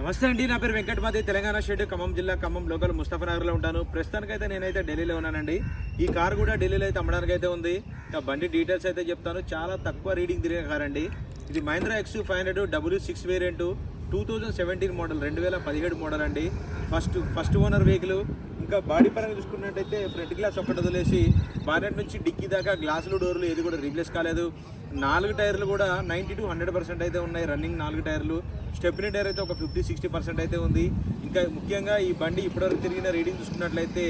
నమస్తే అండి నా పేరు వెంకటమాది తెలంగాణ స్టేట్ ఖమ్మం జిల్లా ఖమ్మం లోకల్ ముస్తఫానగర్లో ఉంటాను. ప్రస్తుతానికైతే నేనైతే ఢిల్లీలో ఉన్నానండి. ఈ కార్ కూడా ఢిల్లీలో అయితే అమ్మడానికి అయితే ఉంది. ఇక బండి డీటెయిల్స్ అయితే చెప్తాను. చాలా తక్కువ రీడింగ్ తిరిగే కార్ అండి ఇది Mahindra X five hundred W six variant two thousand seventeen model రెండు వేల పదిహేడు మోడల్ అండి. ఫస్ట్ ఫస్ట్ ఓనర్ వెహికల్ ఇంకా బాడీ పరంగా చూసుకున్నట్టయితే ఫ్రంట్ గ్లాస్ ఒకటి వదిలేసి బానెట్ నుంచి డిక్కీ దాకా గ్లాసులు డోర్లు ఏది కూడా రీప్లేస్ కాలేదు. నాలుగు టైర్లు కూడా నైంటీ టు హండ్రెడ్ పర్సెంట్ అయితే ఉన్నాయి రన్నింగ్ నాలుగు టైర్లు. స్టెప్నీ టైర్ అయితే ఒక ఫిఫ్టీ సిక్స్టీ పర్సెంట్ అయితే ఉంది. ఇంకా ముఖ్యంగా ఈ బండి ఇప్పటివరకు తిరిగిన రీడింగ్ చూసుకున్నట్లయితే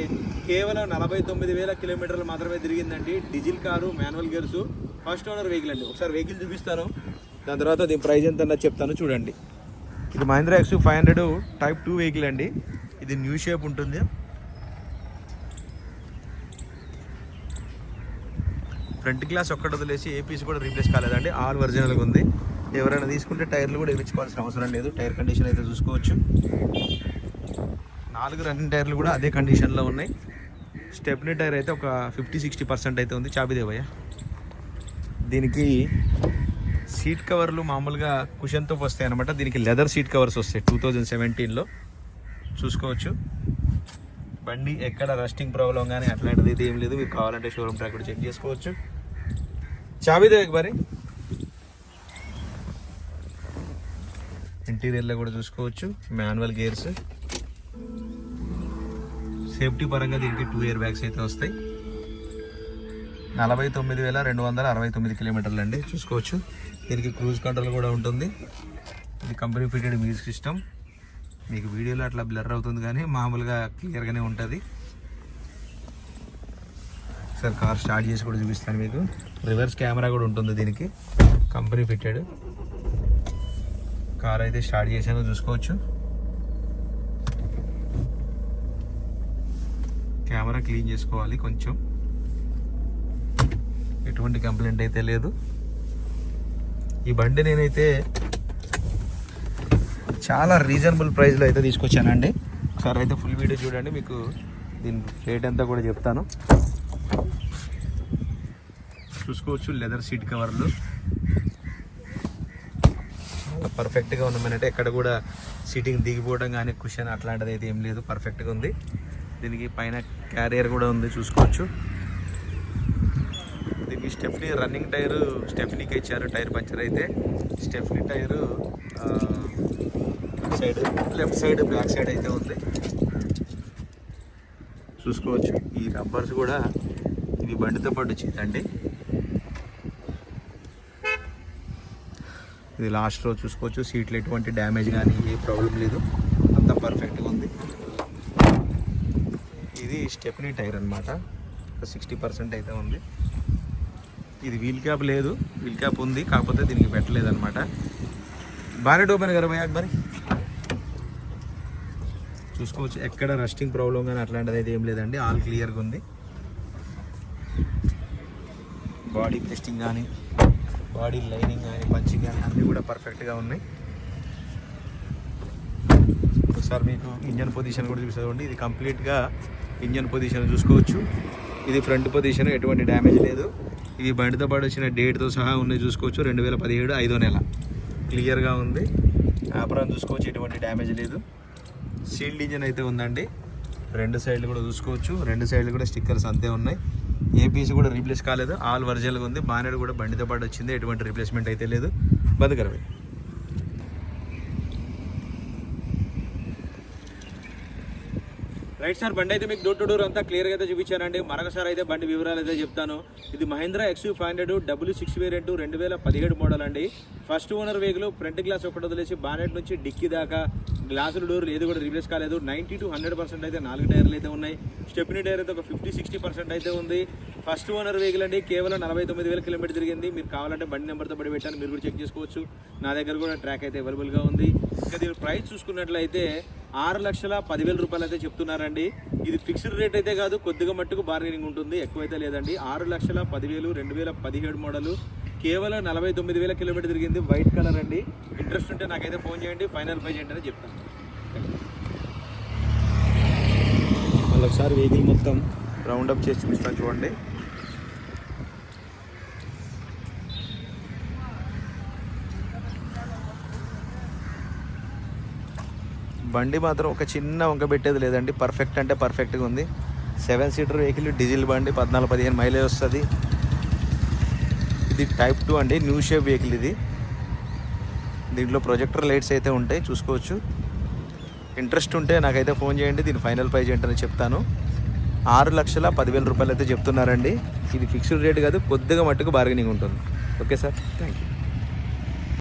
కేవలం నలభై తొమ్మిది వేల కిలోమీటర్లు మాత్రమే తిరిగిందండి. Diesel car manual gears first owner vehicle అండి. ఒకసారి వెహికల్ చూపిస్తాను. దాని తర్వాత దీని ప్రైస్ ఎంత అన్నది చెప్తాను చూడండి. ఇది Mahindra X five hundred type two vehicle అండి. ఇది న్యూ షేప్ ఉంటుంది. ఫ్రంట్ గ్లాస్ ఒక్కటి వదిలేసి ఏ పీస్ కూడా రీప్లేస్ కాలేదండి. ఆల్ ఒరిజినల్గా ఉంది. ఎవరైనా తీసుకుంటే టైర్లు కూడా వేయించుకోవాల్సిన అవసరం లేదు. టైర్ కండిషన్ అయితే చూసుకోవచ్చు. నాలుగు రన్నింగ్ టైర్లు కూడా అదే కండిషన్లో ఉన్నాయి. స్టెప్నీ టైర్ అయితే ఒక ఫిఫ్టీ సిక్స్టీ పర్సెంట్ అయితే ఉంది. చాబిదేవయ్య దీనికి సీట్ కవర్లు మామూలుగా కుషన్తో వస్తాయి అనమాట దీనికి లెదర్ సీట్ కవర్స్ వస్తాయి టూ థౌజండ్ సెవెంటీన్లో చూసుకోవచ్చు. బండి ఎక్కడ రస్టింగ్ ప్రాబ్లం కానీ అట్లాంటిది ఏం లేదు. మీరు కావాలంటే షోరూమ్ ట్రాక్ కూడా చెక్ చేసుకోవచ్చు. చాబీదే మరి ఇంటీరియర్లో కూడా చూసుకోవచ్చు మాన్యువల్ గేర్స్ సేఫ్టీ పరంగా దీనికి టూ ఇయర్ బ్యాగ్స్ అయితే వస్తాయి. నలభై తొమ్మిది వేల రెండు వందల అరవై తొమ్మిది కిలోమీటర్లు అండి చూసుకోవచ్చు. దీనికి క్రూజ్ కంట్రోల్ కూడా ఉంటుంది. ఇది కంపెనీ ఫిటెడ్ మ్యూజిక్ సిస్టమ్ మీకు వీడియోలో అట్లా బ్లర్ అవుతుంది కానీ మామూలుగా క్లియర్గానే ఉంటుంది. ఒకసారి కార్ స్టార్ట్ చేసి కూడా చూపిస్తాను మీకు. రివర్స్ కెమెరా కూడా ఉంటుంది దీనికి. Company fitted. కార్ అయితే స్టార్ట్ చేశాను చూసుకోవచ్చు. కెమెరా క్లీన్ చేసుకోవాలి కొంచెం. ఎటువంటి కంప్లైంట్ అయితే లేదు. ఈ బండి నేనైతే చాలా రీజనబుల్ ప్రైస్లో అయితే తీసుకొచ్చానండి. ఒకసారి అయితే ఫుల్ వీడియో చూడండి మీకు దీని రేట్ అంతా కూడా చెప్తాను. చూసుకోవచ్చు లెదర్ సీట్ కవర్లు. పర్ఫెక్ట్గా ఉన్నామనంటే ఎక్కడ కూడా సీటింగ్ దిగిపోవడం కానీ కుషన్ అట్లాంటిది అయితే ఏం లేదు. పర్ఫెక్ట్గా ఉంది. దీనికి పైన క్యారియర్ కూడా ఉంది చూసుకోవచ్చు. దీనికి స్టెఫ్నీ రన్నింగ్ టైర్ స్టెఫ్నీకి ఇచ్చారు టైర్ పంచర్ అయితే. Stepney tyre side left side back side అయితే ఉంది. చూసుకోవచ్చు. ఈ రబ్బర్స్ కూడా ఇది బండితో పాటు వచ్చిందండి ఇది లాస్ట్ రోజు చూసుకోవచ్చు. సీట్లు ఎటువంటి డ్యామేజ్ కానీ ఏ ప్రాబ్లం లేదు. అంతా పర్ఫెక్ట్గా ఉంది. ఇది స్టెప్నీ టైర్ అనమాట సిక్స్టీ పర్సెంట్ అయితే ఉంది. ఇది వీల్ క్యాప్ లేదు. వీల్ క్యాప్ ఉంది. కాకపోతే దీనికి పెట్టలేదు అనమాట బానెట్ ఓపెన్ కదా భయ్ అక్బరి చూసుకోవచ్చు. ఎక్కడ రస్టింగ్ ప్రాబ్లం కానీ అట్లాంటిది అయితే ఏం లేదండి. ఆల్ క్లియర్గా ఉంది. బాడీ టెస్టింగ్ కానీ బాడీ లైనింగ్ కానీ పంచింగ్ కానీ అన్నీ కూడా పర్ఫెక్ట్గా ఉన్నాయి. ఒకసారి మీకు ఇంజన్ పొజిషన్ కూడా చూసుకోండి ఇది కంప్లీట్గా ఇంజన్ పొజిషన్ చూసుకోవచ్చు. ఇది ఫ్రంట్ పొజిషన్ ఎటువంటి డ్యామేజ్ లేదు. ఇది బండితో పాటు వచ్చిన డేట్తో సహా ఉన్నాయి చూసుకోవచ్చు. రెండు వేల పదిహేడు ఐదో నెల. క్లియర్గా ఉంది. ఆపరం చూసుకోవచ్చు ఎటువంటి డ్యామేజ్ లేదు. సీల్డ్ ఇంజన్ అయితే ఉందండి. రెండు సైడ్లు కూడా చూసుకోవచ్చు. రెండు సైడ్లు కూడా స్టిక్కర్స్ అంతే ఉన్నాయి. ఏ పీస్ కూడా రీప్లేస్ కాలేదు. ఆల్ ఒరిజినల్గా ఉంది. బానెట్ కూడా బండితో పాటు వచ్చింది. ఎటువంటి రీప్లేస్మెంట్ అయితే లేదు. బతుకరవే రైట్ సార్ బండి అయితే మీకు డోర్ టు డోర్ అంతా క్లియర్గా అయితే చూపించానండి. మరొకసారి అయితే బండి వివరాలు అయితే చెప్తాను. ఇది Mahindra X five hundred W six variant రెండు వేల పదిహేడు మోడల్ అండి. First owner vehicle front glass ఒకటి వదిలేసి బానెట్ నుంచి డిక్కీ దాకా గ్లాసులు డోర్లు ఏది కూడా రిప్లేస్ కాలేదు. నైంటీ టు హండ్రెడ్ పర్సెంట్ అయితే నాలుగు టైర్లు అయితే ఉన్నాయి. స్టెప్ని టైర్ అయితే ఒక ఫిఫ్టీ సిక్స్టీ పర్సెంట్ అయితే ఉంది. ఫస్ట్ ఓనర్ వెహికల్ అండి కేవలం నలభై తొమ్మిది వేల కిలోమీటర్ తిరిగింది. మీరు కావాలంటే బండి నెంబర్తో పడి పెట్టాను మీరు కూడా చెక్ చేసుకోవచ్చు. నా దగ్గర కూడా ట్రాక్ అయితే అవైలబుల్గా ఉంది. ఇంకా దీని ప్రైస్ చూసుకున్నట్లయితే ఆరు లక్షల పదివేల రూపాయలు అయితే చెప్తున్నారండి. ఇది ఫిక్స్డ్ రేట్ అయితే కాదు కొద్దిగా మట్టుకు బార్గెనింగ్ ఉంటుంది. ఎక్కువైతే లేదండి. ఆరు లక్షల పదివేలు రెండు వేల పదిహేడు మోడలు కేవలం నలభై తొమ్మిది వేల కిలోమీటర్ తిరిగింది వైట్ కలర్ అండి. ఇంట్రెస్ట్ ఉంటే నాకైతే ఫోన్ చేయండి. ఫైనల్ పై చేయండి అని చెప్తాను. మళ్ళీ ఒకసారి వెహికల్ మొత్తం రౌండ్ అప్ చేసి చూపిస్తాను చూడండి. బండి మాత్రం ఒక చిన్న వంక పెట్టేది లేదండి. పర్ఫెక్ట్ అంటే పర్ఫెక్ట్గా ఉంది. సెవెన్ సీటర్ వెహికల్ డీజిల్ బండి పద్నాలుగు పదిహేను మైలేజ్ వస్తుంది. ఇది టైప్ టూ అండి న్యూ షేప్ వెహికల్ ఇది. దీంట్లో ప్రొజెక్టర్ లైట్స్ అయితే ఉంటాయి చూసుకోవచ్చు. ఇంట్రెస్ట్ ఉంటే నాకైతే ఫోన్ చేయండి దీని ఫైనల్ ప్రైజ్ ఏంటని చెప్తాను. ఆరు లక్షల పదివేల రూపాయలు అయితే చెప్తున్నారండి. ఇది ఫిక్స్డ్ రేట్ కాదు కొద్దిగా మట్టుకు బార్గెనింగ్ ఉంటుంది. Okay sir thank you